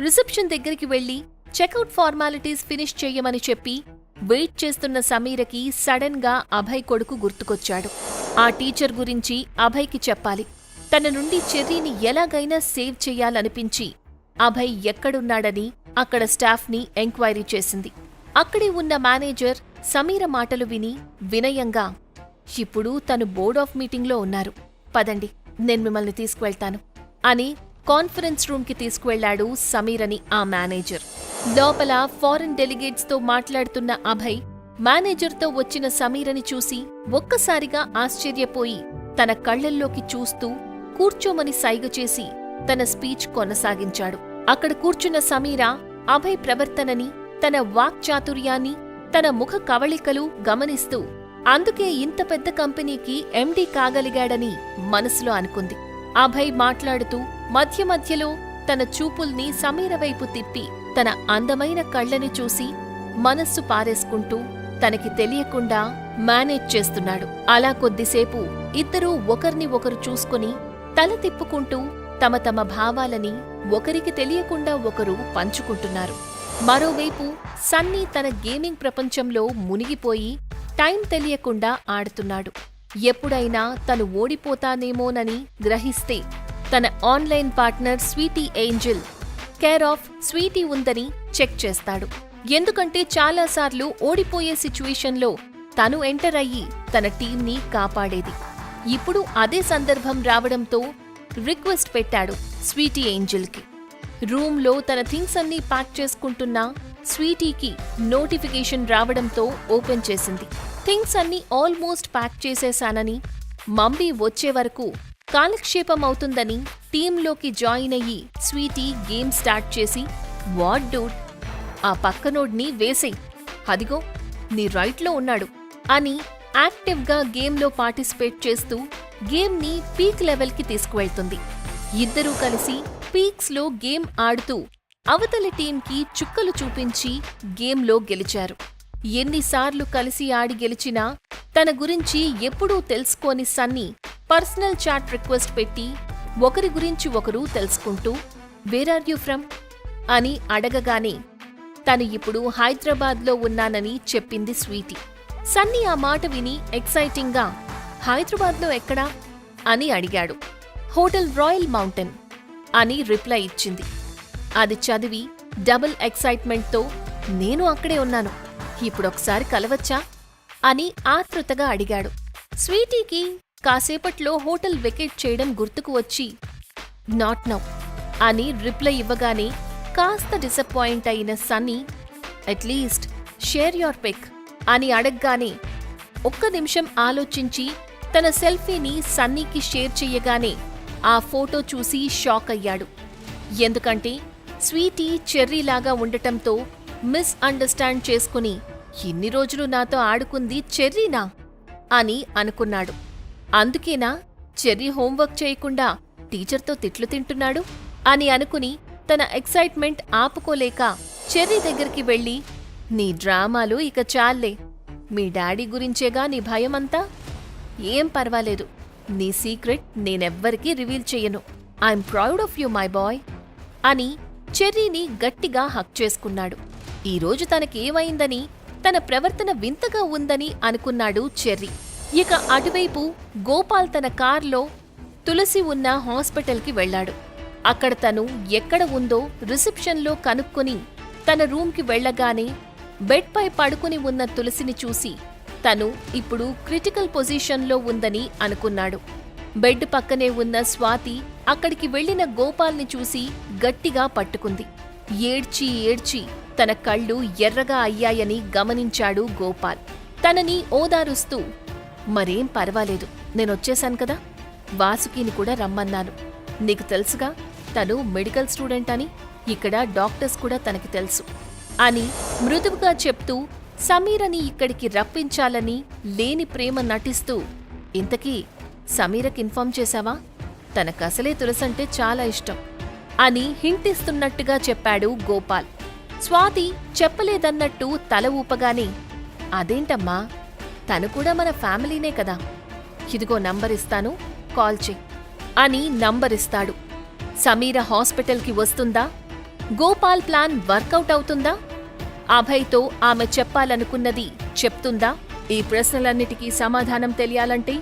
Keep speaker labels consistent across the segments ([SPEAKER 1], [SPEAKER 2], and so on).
[SPEAKER 1] Reception దగ్గరికి వెళ్ళి checkout formalities finish చెయ్యమని చెప్పి వెయిట్ చేస్తున్న సమీరకి సడన్గా అభయ్ కొడుకు గుర్తుకొచ్చాడు. ఆ టీచర్ గురించి అభయ్కి చెప్పాలి. తన నుండి చెర్రీని ఎలాగైనా సేవ్ చెయ్యాలనిపించి అభయ్ ఎక్కడున్నాడని అక్కడ స్టాఫ్ని ఎంక్వైరీ చేసింది. అక్కడే ఉన్న మేనేజర్ సమీర మాటలు విని వినయంగా ఇప్పుడు తను బోర్డ్ ఆఫ్ మీటింగ్లో ఉన్నారు. పదండి నేను మిమ్మల్ని తీసుకువెళ్తాను అని కాన్ఫరెన్స్ రూమ్కి తీసుకువెళ్ళాడు సమీరని ఆ మేనేజర్. లోపల ఫారెన్ డెలిగేట్స్తో మాట్లాడుతున్న అభయ్ మేనేజర్తో వచ్చిన సమీరని చూసి ఒక్కసారిగా ఆశ్చర్యపోయి తన కళ్ళల్లోకి చూస్తూ కూర్చోమని సైగ చేసి తన స్పీచ్ కొనసాగించాడు. అక్కడ కూర్చున్న సమీర అభయ్ ప్రవర్తనని తన వాక్చాతుర్యాన్ని తన ముఖ కవళికలు గమనిస్తూ అందుకే ఇంత పెద్ద కంపెనీకి ఎండీ కాగలిగాడని మనసులో అనుకుంది. అభయ్ మాట్లాడుతూ మధ్య మధ్యలో తన చూపుల్ని సమీర వైపు తిప్పి తన అందమైన కళ్ళని చూసి మనస్సు పారేసుకుంటూ తనకి తెలియకుండా మేనేజ్ చేస్తున్నాడు. అలా కొద్దిసేపు ఇద్దరూ ఒకర్ని ఒకరు చూసుకుని తల తిప్పుకుంటూ తమ తమ భావాలని ఒకరికి తెలియకుండా ఒకరు పంచుకుంటున్నారు. మరోవైపు సన్నీ తన గేమింగ్ ప్రపంచంలో మునిగిపోయి టైం తెలియకుండా ఆడుతున్నాడు. ఎప్పుడైనా తను ఓడిపోతానేమోనని గ్రహిస్తే తన online partner Sweety Angel care of Sweety ఉందని చెక్ చేస్తాడు. ఎందుకంటే చాలాసార్లు ఓడిపోయే సిచ్యువేషన్లో తను ఎంటర్ అయ్యి తన టీంని కాపాడేది. ఇప్పుడు అదే సందర్భం రావడంతో రిక్వెస్ట్ పెట్టాడు స్వీటీ ఏంజిల్కి. రూమ్లో తన థింగ్స్ అన్నీ ప్యాక్ చేసుకుంటున్న స్వీటీకి నోటిఫికేషన్ రావడంతో ఓపెన్ చేసింది. థింగ్స్ అన్నీ ఆల్మోస్ట్ ప్యాక్ చేసేశానని మమ్మీ వచ్చే వరకు కాలక్షేపం అవుతుందని టీంలోకి జాయిన్ అయ్యి స్వీటీ గేమ్ స్టార్ట్ చేసి వాట్ డూడ్ ఆ పక్కనోడ్ని వేసేయ్. అదిగో నీ రైట్లో ఉన్నాడు అని యాక్టివ్గా గేమ్లో పార్టిసిపేట్ చేస్తూ గేమ్ని పీక్ లెవెల్కి తీసుకువెళ్తుంది. ఇద్దరూ కలిసి పీక్స్లో గేమ్ ఆడుతూ అవతలి టీంకి చుక్కలు చూపించి గేమ్లో గెలిచారు. ఎన్నిసార్లు కలిసి ఆడి గెలిచినా తన గురించి ఎప్పుడూ తెలుసుకోని సన్నీ పర్సనల్ చాట్ రిక్వెస్ట్ పెట్టి ఒకరి గురించి ఒకరు తెలుసుకుంటూ వేరార్ యూ ఫ్రమ్ అని అడగగానే తను ఇప్పుడు హైదరాబాద్లో ఉన్నానని చెప్పింది స్వీటీ. సన్నీ ఆ మాట విని ఎక్సైటింగ్గా హైదరాబాద్లో ఎక్కడా? అని అడిగాడు. హోటల్ రాయల్ మౌంటైన్ అని రిప్లై ఇచ్చింది. అది చదివి డబుల్ ఎక్సైట్మెంట్తో నేను అక్కడే ఉన్నాను. ఇప్పుడొకసారి కలవచ్చా? అని ఆతృతగా అడిగాడు. స్వీటీకి కాసేపట్లో హోటల్ వెకేట్ చేయడం గుర్తుకు వచ్చి నాట్ నౌ అని రిప్లై ఇవ్వగానే కాస్త డిసప్పాయింట్ అయిన Sunny at least share your pic అని అడగ్గానే ఒక్క నిమిషం ఆలోచించి తన సెల్ఫీని సన్నీకి షేర్ చెయ్యగానే ఆ ఫోటో చూసి షాక్ అయ్యాడు. ఎందుకంటే స్వీటీ చెర్రీలాగా ఉండటంతో మిస్ అండర్స్టాండ్ చేసుకుని ఇన్ని రోజులు నాతో ఆడుకుంది చెర్రీనా? అని అనుకున్నాడు. అందుకేనా చెర్రీ హోంవర్క్ చేయకుండా టీచర్తో తిట్లు తింటున్నాడు అని అనుకుని తన ఎక్సైట్మెంట్ ఆపుకోలేక చెర్రీ దగ్గరికి వెళ్ళి నీ డ్రామాలు ఇక చాలే మీ డాడీ గురించేగా నీ భయమంతా? ఏం పర్వాలేదు. నీ సీక్రెట్ నేనెవ్వరికీ రివీల్ చెయ్యను. I'm proud of you my boy అని చెర్రీని గట్టిగా హక్ చేసుకున్నాడు. ఈరోజు తనకేమైందని తన ప్రవర్తన వింతగా ఉందని అనుకున్నాడు చెర్రీ. ఇక అటువైపు గోపాల్ తన కార్లో తులసి ఉన్న హాస్పిటల్కి వెళ్ళాడు. అక్కడ తను ఎక్కడ ఉందో రిసెప్షన్లో కనుక్కొని తన రూమ్కి వెళ్ళగానే బెడ్పై పడుకుని ఉన్న తులసిని చూసి తను ఇప్పుడు క్రిటికల్ పొజిషన్లో ఉందని అనుకున్నాడు. బెడ్ పక్కనే ఉన్న స్వాతి అక్కడికి వెళ్ళిన గోపాల్ని చూసి గట్టిగా పట్టుకుంది. ఏడ్చి ఏడ్చి తన కళ్ళు ఎర్రగా అయ్యాయని గమనించాడు గోపాల్. తనని ఓదారుస్తూ మరేం పర్వాలేదు. నేనొచ్చేశాను కదా. వాసుకిని కూడా రమ్మన్నాను. నీకు తెలుసుగా తను మెడికల్ స్టూడెంట్ అని ఇక్కడ డాక్టర్స్ కూడా తనకి తెలుసు అని మృదువుగా చెప్తూ సమీరని ఇక్కడికి రప్పించాలని లేని ప్రేమ నటిస్తూ ఇంతకీ సమీరకి ఇన్ఫార్మ్ చేశావా? తనకసలే తులసంటే చాలా ఇష్టం అని హింటిస్తున్నట్టుగా చెప్పాడు గోపాల్. స్వాతి చెప్పలేదన్నట్టు తల ఊపగానే అదేంటమ్మా? తను కూడా మన ఫ్యామిలీనే కదా. ఇదిగో నంబర్ ఇస్తాను కాల్ చెయ్. అని నంబర్ ఇస్తాడు. సమీర హాస్పిటల్కి వస్తుందా? గోపాల్ ప్లాన్ వర్కౌట్ అవుతుందా? అభయ్తో ఆమె చెప్పాలనుకున్నది చెప్తుందా? ఈ ప్రశ్నలన్నిటికీ సమాధానం తెలియాలంటే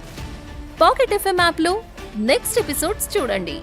[SPEAKER 1] పాకెట్ ఎఫ్ఎం యాప్లో నెక్స్ట్ ఎపిసోడ్స్ చూడండి.